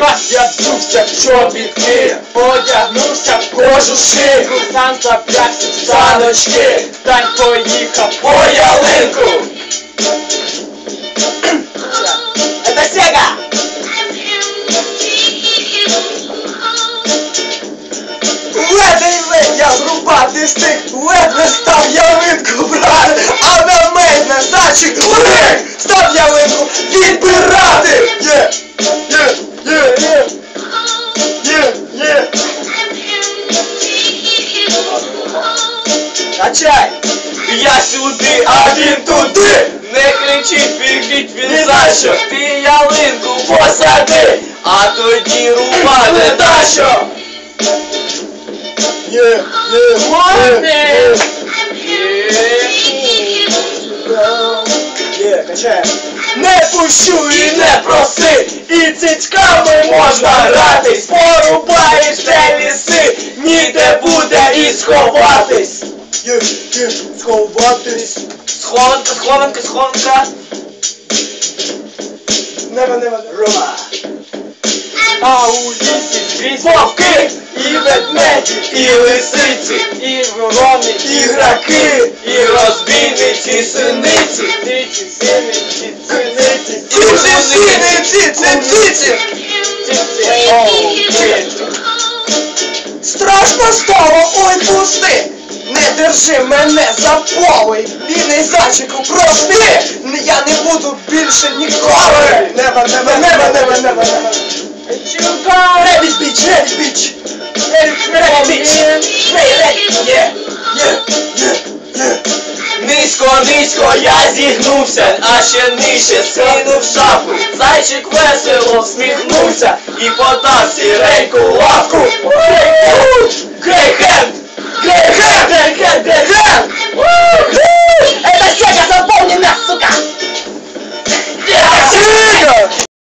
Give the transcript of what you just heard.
Раз я вдувся в чобітки, одягнувся в кожуші, заплявся в саночки, та й поїхав по ялинку. Это Сега! Ледве я врубати стих, ледве став Качай! Я сюди, а він туди! Не кричіть, бігіть він за що! Ти ялинку посади, а тоді рубати та що! Є. Не пущу і не проси, і цицьками можна гратись, порубаєш те ліси, ніде буде і сховатись. Є, сховатись. Схованка, схованка, схованка. Нева, нева, Рома. А у лісі скрізь вовки, і ведмеді, і лисиці, і ворони, і граки, і розбійниці, синиці, ниці, синиці, синиці, і синиці, циниці. Страшно стало, ой пусти! Держи мене за поли! Вільний зайчику, прости! Я не буду більше ніколи! Нева, нева, нева, нева, нева, нева! Bitch, ready bitch! Ready bitch! Ready, ready, yeah, yeah, yeah, yeah! Низько, низько я зігнувся, а ще нижче скинув шапку. Зайчик весело всміхнувся і подав сіреньку лапку. Гей, хенд!